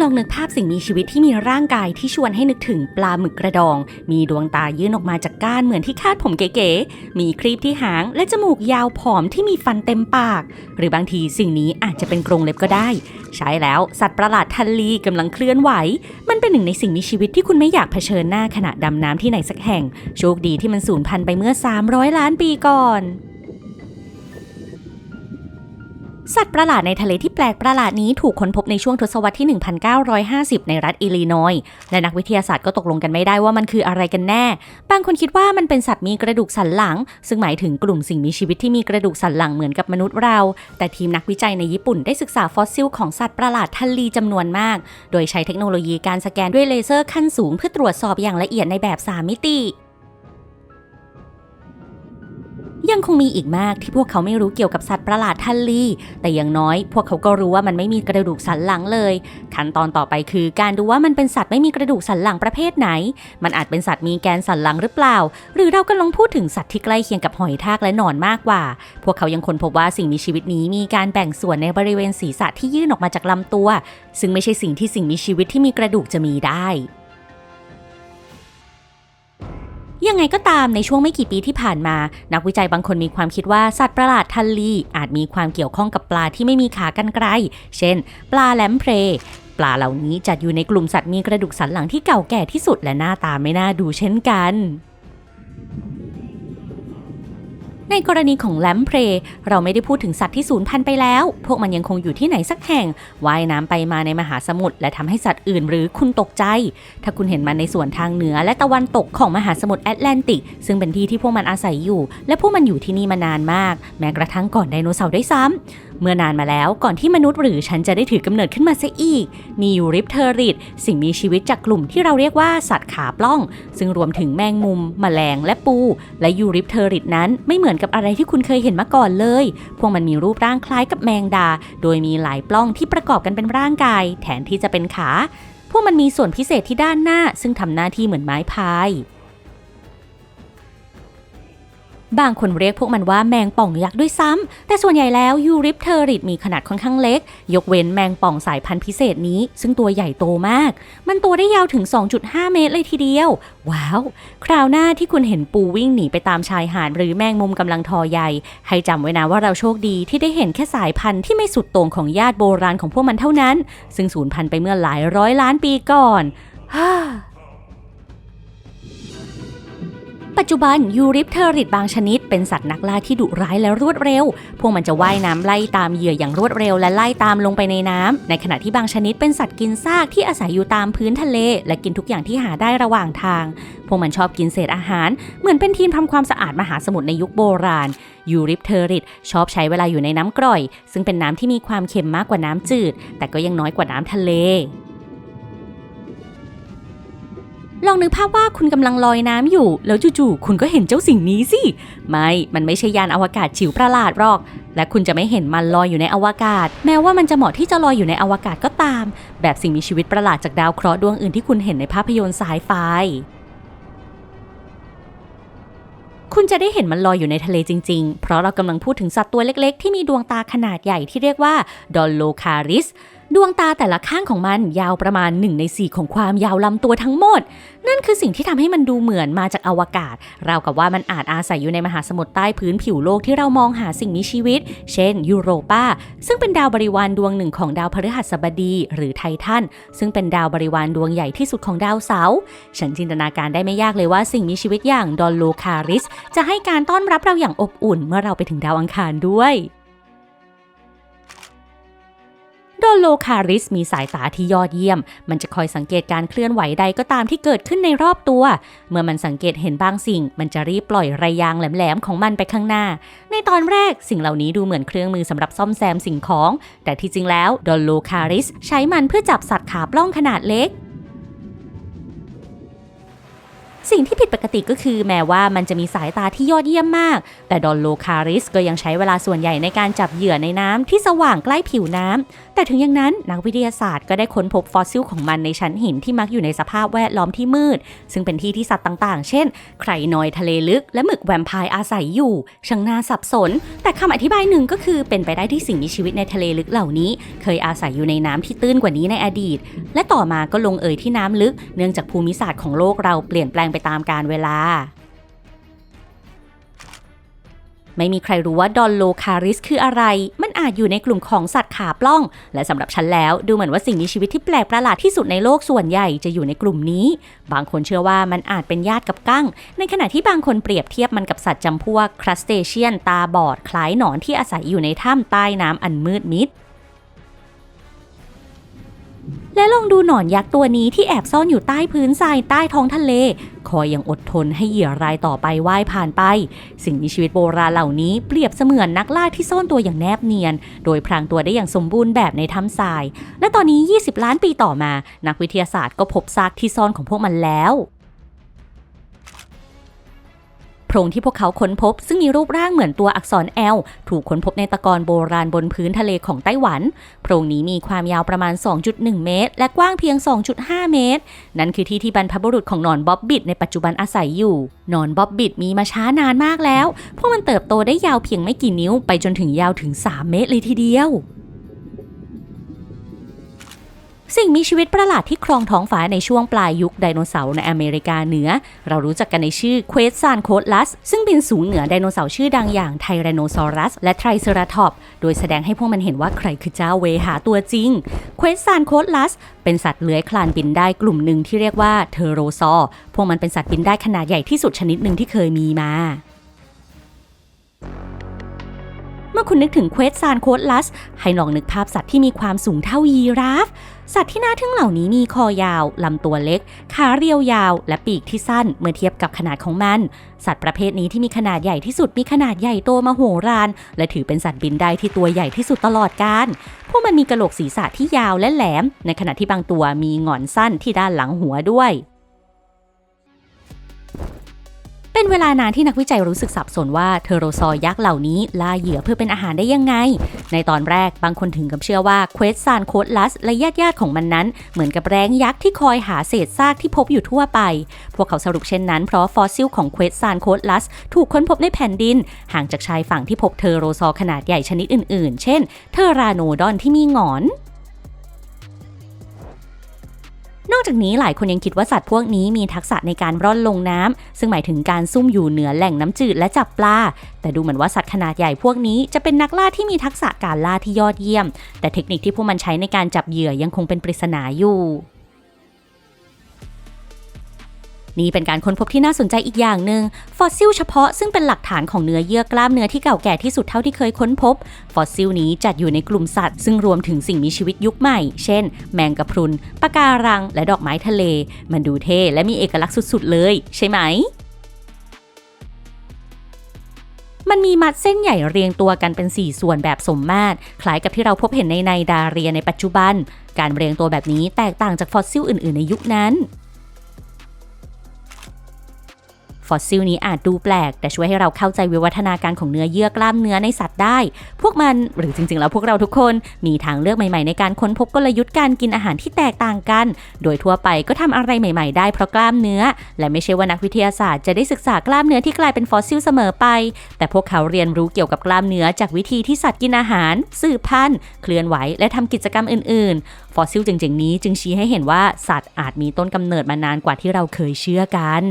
ลองนึกภาพสิ่งมีชีวิตที่มีร่างกายที่ชวนให้นึกถึงปลาหมึกกระดอง มีดวงตายื่นออกมาจากก้านเหมือนที่คาดผมเก๋ๆ มีครีบที่หางและจมูกยาวผอมที่มีฟันเต็มปาก หรือบางทีสิ่งนี้อาจจะเป็นกรงเล็บก็ได้ ใช่แล้วสัตว์ประหลาดทันลีกำลังเคลื่อนไหว มันเป็นหนึ่งในสิ่งมีชีวิตที่คุณไม่อยากเผชิญหน้าขณะดำน้ำที่ไหนสักแห่ง โชคดีที่มันสูญพันธุ์ไปเมื่อ 300 ล้านปีก่อน สัตว์ประหลาดในทะเลที่แปลกประหลาดนี้ถูกค้นพบในช่วงทศวรรษที่ 1950 ในรัฐอิลลินอยส์และนักวิทยาศาสตร์ก็ตกลงกันไม่ได้ว่ามันคืออะไรกันแน่ บางคนคิดว่ามันเป็นสัตว์มีกระดูกสันหลัง ซึ่งหมายถึงกลุ่มสิ่งมีชีวิตที่มีกระดูกสันหลังเหมือนกับมนุษย์เรา แต่ทีมนักวิจัยในญี่ปุ่นได้ศึกษาฟอสซิลของสัตว์ประหลาดทะเลีจำนวนมาก โดยใช้เทคโนโลยีการสแกนด้วยเลเซอร์ขั้นสูง เพื่อตรวจสอบอย่างละเอียดในแบบ 3 มิติ ยังคงมีอีกมากที่พวกเขาไม่รู้เกี่ยวกับสัตว์ประหลาดทันลีแต่อย่างน้อยพวกเขาก็รู้ว่ามันไม่มีกระดูกสันหลังเลย ขั้นตอนต่อไปคือการดูว่ามันเป็นสัตว์ไม่มีกระดูกสันหลังประเภทไหน มันอาจเป็นสัตว์มีแกนสันหลังหรือเปล่า หรือเราก็ลองพูดถึงสัตว์ที่ใกล้เคียงกับหอยทากและหนอนมากกว่า พวกเขายังค้นพบว่าสิ่งมีชีวิตนี้มีการแบ่งส่วนในบริเวณศีรษะที่ยื่นออกมาจากลำตัว ซึ่งไม่ใช่สิ่งที่สิ่งมีชีวิตที่มีกระดูกจะมีได้ ยังไงก็ตามในช่วงไม่กี่ปีที่ผ่านมา นักวิจัยบางคนมีความคิดว่าสัตว์ประหลาดทันลีอาจมีความเกี่ยวข้องกับปลาที่ไม่มีขากรรไกร เช่น ปลาแหลมเพลปลาเหล่านี้จัดอยู่ในกลุ่มสัตว์มีกระดูกสันหลังที่เก่าแก่ที่สุดและหน้าตาไม่น่าดูเช่นกัน ในกรณีของแลมเพรเราไม่ได้พูดถึงสัตว์ที่สูญพันธุ์ไปแล้ว พวกมันยังคงอยู่ที่ไหนสักแห่งว่ายน้ำไปมาในมหาสมุทรและทำให้สัตว์อื่นหรือคุณตกใจ ถ้าคุณเห็นมันในส่วนทางเหนือและตะวันตกของมหาสมุทรแอตแลนติก ซึ่งเป็นที่ที่พวกมันอาศัยอยู่ และพวกมันอยู่ที่นี่มานานมาก แม้กระทั่งก่อนไดโนเสาร์ได้วยซ้ำเมื่อนานมาแล้วก่อนที่มนุษย์หรือฉันจะได้ถือกำเนิดขึ้นมาเสียอีกมียูริปเทอริดสิ่งมีชีวิตจากกลุ่มที่เราเรียกว่าสัตว์ขาปล้อง ซึ่งรวมถึงแมงมุม แมลงและปู และยูริปเทอริดนั้นไม่เหมือนกับอะไรที่คุณเคยเห็นมาก่อนเลย พวกมันมีรูปร่างคล้ายกับแมงดา โดยมีหลายปล้องที่ประกอบกันเป็นร่างกาย แทนที่จะเป็นขา พวกมันมีส่วนพิเศษที่ด้านหน้า ซึ่งทำหน้าที่เหมือนไม้พาย บางคนเรียกพวกมันว่าแมงป่องยักษ์ด้วยซ้ำแต่ส่วนใหญ่แล้วยูริปเทอริดมีขนาดค่อนข้างเล็ก ยกเว้นแมงป่องสายพันธุ์พิเศษนี้ ซึ่งตัวใหญ่โตมาก มันตัวได้ยาวถึง 2.5 เมตรเลยทีเดียว ว้าว คราวหน้าที่คุณเห็นปูวิ่งหนีไปตามชายหาดหรือแมงมุมกำลังทอใหญ่ ให้จำไว้นะว่าเราโชคดีที่ได้เห็นแค่สายพันธุ์ที่ไม่สุดโต่งของญาติโบราณของพวกมันเท่านั้น ซึ่งสูญพันธุ์ไปเมื่อหลายร้อยล้านปีก่อนฮ่า ปัจจุบันยูริปเทอริดบางชนิดเป็นสัตว์นักล่าที่ดุร้ายและรวดเร็ว พวกมันจะว่ายน้ำไล่ตามเหยื่ออย่างรวดเร็วและไล่ตามลงไปในน้ำ ในขณะที่บางชนิดเป็นสัตว์กินซากที่อาศัยอยู่ตามพื้นทะเล และกินทุกอย่างที่หาได้ระหว่างทาง พวกมันชอบกินเศษอาหาร เหมือนเป็นทีมทำความสะอาดมหาสมุทรในยุคโบราณยูริปเทอริดชอบใช้เวลาอยู่ในน้ำกร่อย ซึ่งเป็นน้ำที่มีความเค็มมากกว่าน้ำจืด แต่ก็ยังน้อยกว่าน้ำทะเล ลองนึกภาพว่าคุณกำลังลอยน้ำอยู่ แล้วจู่ๆคุณก็เห็นเจ้าสิ่งนี้สิ ไม่ มันไม่ใช่ยานอวกาศฉิวประหลาดหรอก และคุณจะไม่เห็นมันลอยอยู่ในอวกาศ แม้ว่ามันจะเหมาะที่จะลอยอยู่ในอวกาศก็ตาม แบบสิ่งมีชีวิตประหลาดจากดาวเคราะห์ดวงอื่นที่คุณเห็นในภาพยนตร์สายไฟคุณจะได้เห็นมันลอยอยู่ในทะเลจริงๆ เพราะเรากำลังพูดถึงสัตว์ตัวเล็กๆ ที่มีดวงตาขนาดใหญ่ที่เรียกว่าดอลโลคาริส ดวงตาแต่ละข้างของมันยาวประมาณ1ใน4ของความยาวลำตัวทั้งหมด นั่นคือสิ่งที่ทำให้มันดูเหมือนมาจากอวกาศ ราวกับว่ามันอาจอาศัยอยู่ในมหาสมุทรใต้พื้นผิวโลกที่เรามองหาสิ่งมีชีวิต เช่น ยูโรปาซึ่งเป็นดาวบริวารดวงหนึ่งของดาวพฤหัสบดี หรือไททันซึ่งเป็นดาวบริวารดวงใหญ่ที่สุดของดาวเสาร์ฉันจินตนาการได้ไม่ยากเลยว่าสิ่งมีชีวิตอย่างดอลโลคาริสจะให้การต้อนรับเราอย่างอบอุ่นเมื่อเราไปถึงดาวอังคารด้วย โดโลคาริสมีสายตาที่ยอดเยี่ยม มันจะคอยสังเกตการเคลื่อนไหวใดก็ตามที่เกิดขึ้นในรอบตัว เมื่อมันสังเกตเห็นบางสิ่ง มันจะรีบปล่อยไรยางแหลมๆของมันไปข้างหน้า ในตอนแรกสิ่งเหล่านี้ดูเหมือนเครื่องมือสำหรับซ่อมแซมสิ่งของ แต่ที่จริงแล้วโดโลคาริสใช้มันเพื่อจับสัตว์ขาปล้องขนาดเล็กสิ่งที่ผิดปกติก็คือแม้ว่ามันจะมีสายตาที่ยอดเยี่ยมมาก แต่ดอลโลคาริสก็ยังใช้เวลาส่วนใหญ่ในการจับเหยื่อในน้ำที่สว่างใกล้ผิวน้ำแต่ถึงอย่างนั้นนักวิทยาศาสตร์ก็ได้ค้นพบฟอสซิลของมันในชั้นหินที่มักอยู่ในสภาพแวดล้อมที่มืด ซึ่งเป็นที่ที่สัตว์ต่างๆ เช่น ไครนอยทะเลลึก และหมึกแวมไพร์อาศัยอยู่ ช่างน่าสับสน แต่คำอธิบายหนึ่งก็คือเป็นไปได้ที่สิ่งมีชีวิตในทะเลลึกเหล่านี้ เคยอาศัยอยู่ในน้ำที่ตื้นกว่านี้ในอดีต และต่อมาก็ลงเอยที่น้ำลึก เนื่องจากภูมิศาสตร์ของโลกเราเปลี่ยนแปลงไปตามกาลเวลา ไม่มีใครรู้ว่าดอนโลคาริสคืออะไร มันอาจอยู่ในกลุ่มของสัตว์ขาปล้อง และสำหรับฉันแล้วดูเหมือนว่าสิ่งมีชีวิตที่แปลกประหลาดที่สุดในโลกส่วนใหญ่จะอยู่ในกลุ่มนี้ บางคนเชื่อว่ามันอาจเป็นญาติกับกั้ง ในขณะที่บางคนเปรียบเทียบมันกับสัตว์จำพวกครัสเตเชียนตาบอดคล้ายหนอนที่อาศัยอยู่ในถ้ำใต้น้ำอันมืดมิด และลองดูหนอนยักษ์ตัวนี้ที่แอบซ่อนอยู่ใต้พื้นทรายใต้ท้องทะเล คอยยังอดทนให้เหยื่อรายต่อไปว่ายผ่านไป สิ่งมีชีวิตโบราณเหล่านี้เปรียบเสมือนนักล่าที่ซ่อนตัวอย่างแนบเนียน โดยพรางตัวได้อย่างสมบูรณ์แบบในถ้ำทราย และตอนนี้ 20 ล้านปีต่อมา นักวิทยาศาสตร์ก็พบซากที่ซ่อนของพวกมันแล้ว พรงที่พวกเขาค้นพบ ซึ่งมีรูปร่างเหมือนตัวอักษร L ถูกค้นพบในตะกอนโบราณบนพื้นทะเลของไต้หวัน โพรงนี้มีความยาวประมาณ 2.1 เมตร และกว้างเพียง 2.5 เมตร นั่นคือที่ที่บรรพบุรุษของหนอนบ๊อบบิดในปัจจุบันอาศัยอยู่หนอนบ๊อบบิดมีมาช้านานมากแล้ว พวกมันเติบโตได้ยาวเพียงไม่กี่นิ้วไปจนถึงยาวถึง 3 เมตรเลยทีเดียว สิ่งมีชีวิตประหลาดที่ครองท้องฟ้าในช่วงปลายยุคไดโนเสาร์ในอเมริกาเหนือ เรารู้จักกันในชื่อเควสซานโคดลัสซึ่งบินสูงเหนือไดโนเสาร์ชื่อดังอย่างไทแรโนซอรัส และไทรเซราทอป โดยแสดงให้พวกมันเห็นว่าใครคือเจ้าเวหาตัวจริงเควสซานโคดลัสเป็นสัตว์เลื้อยคลานบินได้กลุ่มหนึ่งที่เรียกว่าเทโรซอพวกมันเป็นสัตว์บินได้ขนาดใหญ่ที่สุดชนิดหนึ่งที่เคยมีมาเมื่อคุณนึกถึงเควสซานโคดลัส ให้ลองนึกภาพสัตว์ที่มีความสูงเท่ายีราฟ สัตว์ที่น่าทึ่งเหล่านี้มีคอยาว ลำตัวเล็ก ขาเรียวยาว และปีกที่สั้นเมื่อเทียบกับขนาดของมัน สัตว์ประเภทนี้ที่มีขนาดใหญ่ที่สุดมีขนาดใหญ่โตมโหฬารและถือเป็นสัตว์บินได้ที่ตัวใหญ่ที่สุดตลอดกาลพวกมันมีกระโหลกศีรษะที่ยาวและแหลม ในขณะที่บางตัวมีหงอนสั้นที่ด้านหลังหัวด้วย เป็นเวลานานที่นักวิจัยรู้สึกสับสนว่าเทโรซอยักษ์เหล่านี้ล่าเหยื่อเพื่อเป็นอาหารได้ยังไง ในตอนแรกบางคนถึงกับเชื่อว่าเควสซานโคดลัสและญาติญาติๆของมันนั้น เหมือนกับแรงยักษ์ที่คอยหาเศษซากที่พบอยู่ทั่วไป พวกเขาสรุปเช่นนั้นเพราะฟอสซิลของเควสซานโคดลัสถูกค้นพบในแผ่นดิน ห่างจากชายฝั่งที่พบเทโรซอขนาดใหญ่ชนิดอื่น ๆ เช่น เทราโนดอนที่มีหงอน อกจากนี้หลายคนยังคิดว่าสัตว์พวกนี้มีทักษะในการร่อนลงน้ำซึ่งหมายถึงการซุ่มอยู่เหนือแหล่งน้ำจืดและจับปลา แต่ดูเหมือนว่าสัตว์ขนาดใหญ่พวกนี้จะเป็นนักล่าที่มีทักษะการล่าที่ยอดเยี่ยม แต่เทคนิคที่พวกมันใช้ในการจับเหยื่อยังคงเป็นปริศนาอยู่ นี่เป็นการค้นพบที่น่าสนใจอีกอย่างหนึ่งฟอสซิลเฉพาะซึ่งเป็นหลักฐานของเนื้อเยื่อกล้ามเนื้อที่เก่าแก่ที่สุดเท่าที่เคยค้นพบ ฟอสซิลนี้จัดอยู่ในกลุ่มสัตว์ ซึ่งรวมถึงสิ่งมีชีวิตยุคใหม่ เช่น แมงกะพรุนปะการัง และดอกไม้ทะเล มันดูเท่และมีเอกลักษณ์สุด ๆ เลย ใช่ไหมมันมีมัดเส้นใหญ่เรียงตัวกันเป็น 4 ส่วนแบบสมมาตร คล้ายกับที่เราพบเห็นในไนดาเรียในปัจจุบัน การเรียงตัวแบบนี้แตกต่างจากฟอสซิลอื่น ๆ ในยุคนั้น อสซิลนี้อาจดูแปลก แต่ช่วยให้เราเข้าใจวิวัฒนาการของเนื้อเยื่อกล้ามเนื้อในสัตว์ได้ พวกมันหรือจริงๆ แล้วพวกเราทุกคนมีทางเลือกใหม่ๆ ในการค้นพบกลยุทธ์การกินอาหารที่แตกต่างกัน โดยทั่วไปก็ทำอะไรใหม่ ๆ ได้เพราะกล้ามเนื้อ และไม่ใช่ว่านักวิทยาศาสตร์จะได้ศึกษากล้ามเนื้อที่กลายเป็นฟอสซิลเสมอไป แต่พวกเขาเรียนรู้เกี่ยวกับกล้ามเนื้อจากวิธีที่สัตว์กินอาหาร สืบพันธุ์ เคลื่อนไหว และทำกิจกรรมอื่น ๆ ฟอสซิลจริงๆนี้จึงชี้ให้เห็นว่าสัตว์อาจมีต้นกำเนิดมานานกว่าที่เราเคยเชื่อกัน